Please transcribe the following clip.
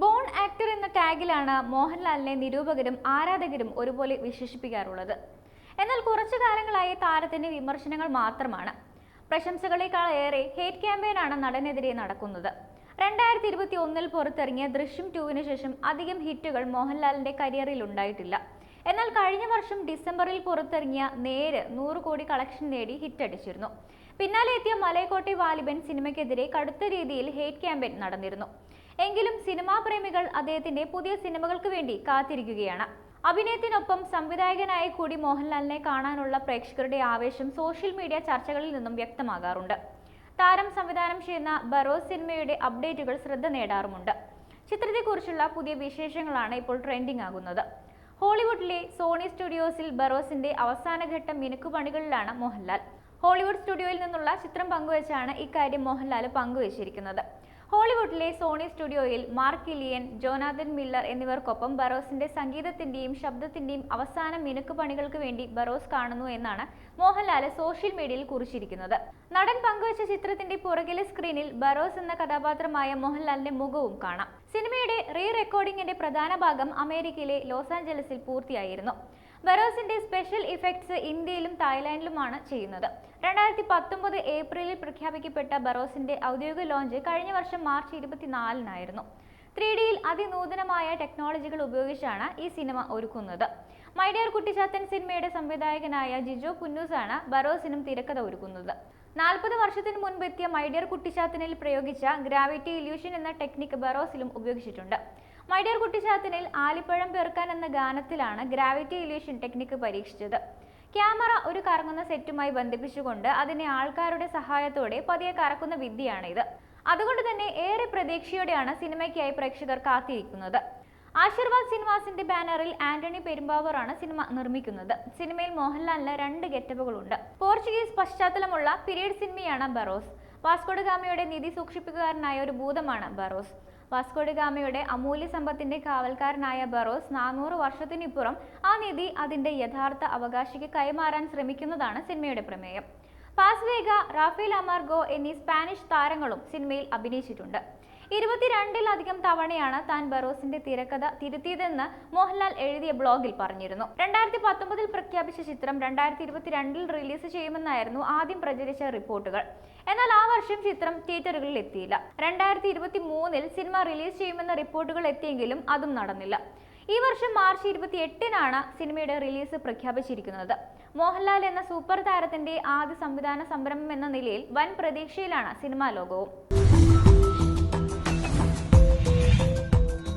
Bone actor എന്ന ടാഗിലാണ് മോഹൻലാലിനെ നിരൂപകരും ആരാധകരും ഒരുപോലെ വിശേഷിപ്പിക്കാറുള്ളത്. എന്നാൽ കുറച്ചു കാലങ്ങളായി താരത്തിന്റെ വിമർശനങ്ങൾ മാത്രമാണ്. പ്രശംസകളേക്കാൾ ഏറെ ഹേറ്റ് ക്യാമ്പയിനാണ് നടനെതിരെ നടക്കുന്നത്. രണ്ടായിരത്തി ഇരുപത്തി ഒന്നിൽ പുറത്തിറങ്ങിയ ദൃശ്യം ടൂവിന് ശേഷം അധികം ഹിറ്റുകൾ മോഹൻലാലിന്റെ കരിയറിൽ ഉണ്ടായിട്ടില്ല. എന്നാൽ കഴിഞ്ഞ വർഷം ഡിസംബറിൽ പുറത്തിറങ്ങിയ നേര് നൂറ് കോടി കളക്ഷൻ നേടി ഹിറ്റടിച്ചിരുന്നു പിന്നാലെ എത്തിയ മലയക്കോട്ടെ വാലിബൻ സിനിമയ്ക്കെതിരെ കടുത്ത രീതിയിൽ ഹേറ്റ് ക്യാമ്പയിൻ നടന്നിരുന്നു. എങ്കിലും സിനിമാ പ്രേമികൾ അദ്ദേഹത്തിന്റെ പുതിയ സിനിമകൾക്ക് വേണ്ടി കാത്തിരിക്കുകയാണ്. അഭിനയത്തിനൊപ്പം സംവിധായകനായി കൂടി മോഹൻലാലിനെ കാണാനുള്ള പ്രേക്ഷകരുടെ ആവേശം സോഷ്യൽ മീഡിയ ചർച്ചകളിൽ നിന്നും വ്യക്തമാകാറുണ്ട്. താരം സംവിധാനം ചെയ്യുന്ന ബറോസ് സിനിമയുടെ അപ്ഡേറ്റുകൾ ശ്രദ്ധ നേടാറുമുണ്ട്. ചിത്രത്തെക്കുറിച്ചുള്ള പുതിയ വിശേഷങ്ങളാണ് ഇപ്പോൾ ട്രെൻഡിംഗ് ആകുന്നത് ഹോളിവുഡിലെ സോണി സ്റ്റുഡിയോസിൽ ബറോസിന്റെ അവസാനഘട്ട മിനുക്കുപണികളിലാണ് മോഹൻലാൽ. ഹോളിവുഡ് സ്റ്റുഡിയോയിൽ നിന്നുള്ള ചിത്രം പങ്കുവച്ചാണ് ഇക്കാര്യം മോഹൻലാൽ പങ്കുവച്ചിരിക്കുന്നത്. ഹോളിവുഡിലെ സോണി സ്റ്റുഡിയോയിൽ മാർക്ക് ഇലിയൻ ജോനാഥൻ മില്ലർ എന്നിവർക്കൊപ്പം ബറോസിന്റെ സംഗീതത്തിന്റെയും ശബ്ദത്തിന്റെയും അവസാന മിനുക്ക് പണികൾക്ക് വേണ്ടി ബറോസ് കാണുന്നു എന്നാണ് മോഹൻലാൽ സോഷ്യൽ മീഡിയയിൽ കുറിച്ചിരിക്കുന്നത്. നടൻ പങ്കുവച്ച ചിത്രത്തിന്റെ പുറകിലെ സ്ക്രീനിൽ ബറോസ് എന്ന കഥാപാത്രമായ മോഹൻലാലിന്റെ മുഖവും കാണാം. സിനിമയുടെ റീ റെക്കോർഡിംഗിന്റെ പ്രധാന ഭാഗം അമേരിക്കയിലെ ലോസ് ആഞ്ചലസിൽ പൂർത്തിയായിരുന്നു. ബറോസിന്റെ സ്പെഷ്യൽ ഇഫക്ട്സ് ഇന്ത്യയിലും തായ്ലാന്റിലുമാണ് ചെയ്യുന്നത്. രണ്ടായിരത്തി പത്തൊമ്പത് ഏപ്രിലിൽ പ്രഖ്യാപിക്കപ്പെട്ട ബറോസിന്റെ ഔദ്യോഗിക ലോഞ്ച് കഴിഞ്ഞ വർഷം മാർച്ച് ഇരുപത്തിനാലിനായിരുന്നു. ത്രീ ഡിയിൽ അതിനൂതനമായ ടെക്നോളജികൾ ഉപയോഗിച്ചാണ് ഈ സിനിമ ഒരുക്കുന്നത്. മൈഡിയർ കുട്ടിച്ചാത്തൻ സിനിമയുടെ സംവിധായകനായ ജിജോ കുന്നൂസാണ് ബറോസിനും തിരക്കഥ ഒരുക്കുന്നത്. നാൽപ്പത് വർഷത്തിന് മുൻപെത്തിയ മൈഡിയർ കുട്ടിച്ചാത്തനിൽ പ്രയോഗിച്ച ഗ്രാവിറ്റി ഇല്യൂഷൻ എന്ന ടെക്നിക്ക് ബറോസിലും ഉപയോഗിച്ചിട്ടുണ്ട്. മൈഡിയർ കുട്ടിച്ചാത്തനിൽ ആലിപ്പഴം പേർക്കാൻ എന്ന ഗാനത്തിലാണ് ഗ്രാവിറ്റി ഇല്യൂഷൻ ടെക്നിക്ക് പരീക്ഷിച്ചത്. ക്യാമറ ഒരു കറങ്ങുന്ന സെറ്റുമായി ബന്ധിപ്പിച്ചുകൊണ്ട് അതിനെ ആൾക്കാരുടെ സഹായത്തോടെ പതിയെ കറക്കുന്ന വിദ്യയാണ് ഇത് അതുകൊണ്ട് തന്നെ ഏറെ പ്രതീക്ഷയോടെയാണ് സിനിമയ്ക്കായി പ്രേക്ഷകർ കാത്തിരിക്കുന്നത്. ആശീർവാദ് സിനിമാസിന്റെ ബാനറിൽ ആന്റണി പെരുമ്പാവൂറാണ് സിനിമ നിർമ്മിക്കുന്നത്. സിനിമയിൽ മോഹൻലാലിന് രണ്ട് ഗെറ്റപ്പുകളുണ്ട്. പോർച്ചുഗീസ് പശ്ചാത്തലമുള്ള പീരീഡ് സിനിമയാണ് ബറോസ്. വാസ്കോഡ് ഗാമയുടെ നിധി സൂക്ഷിപ്പുകാരനായ ഒരു ഭൂതമാണ് ബറോസ്. വാസ്കോഡ് ഗാമയുടെ അമൂല്യ സമ്പത്തിന്റെ കാവൽക്കാരനായ ബറോസ് നാനൂറ് വർഷത്തിനിപ്പുറം ആ നിധി അതിന്റെ യഥാർത്ഥ അവകാശിക്ക് കൈമാറാൻ ശ്രമിക്കുന്നതാണ് സിനിമയുടെ പ്രമേയം. പാസ്വേഗ റാഫേൽ അമാർഗോ എന്നീ സ്പാനിഷ് താരങ്ങളും സിനിമയിൽ അഭിനയിച്ചിട്ടുണ്ട്. ഇരുപത്തിരണ്ടിലധികം തവണയാണ് താൻ ബറോസിന്റെ തിരക്കഥ തിരുത്തിയതെന്ന് മോഹൻലാൽ എഴുതിയ ബ്ലോഗിൽ പറഞ്ഞിരുന്നു. രണ്ടായിരത്തി പത്തൊമ്പതിൽ പ്രഖ്യാപിച്ച ചിത്രം രണ്ടായിരത്തി ഇരുപത്തിരണ്ടിൽ റിലീസ് ചെയ്യുമെന്നായിരുന്നു ആദ്യം പ്രചരിച്ച റിപ്പോർട്ടുകൾ. എന്നാൽ ആ വർഷം ചിത്രം തിയേറ്ററുകളിൽ എത്തിയില്ല. രണ്ടായിരത്തി ഇരുപത്തി മൂന്നിൽ സിനിമ റിലീസ് ചെയ്യുമെന്ന റിപ്പോർട്ടുകൾ എത്തിയെങ്കിലും അതും നടന്നില്ല. ഈ വർഷം മാർച്ച് ഇരുപത്തി എട്ടിനാണ് സിനിമയുടെ റിലീസ് പ്രഖ്യാപിച്ചിരിക്കുന്നത്. മോഹൻലാൽ എന്ന സൂപ്പർ താരത്തിന്റെ ആദ്യ സംവിധാന സംരംഭം എന്ന നിലയിൽ വൻ പ്രതീക്ഷയിലാണ് സിനിമാ ലോകവും.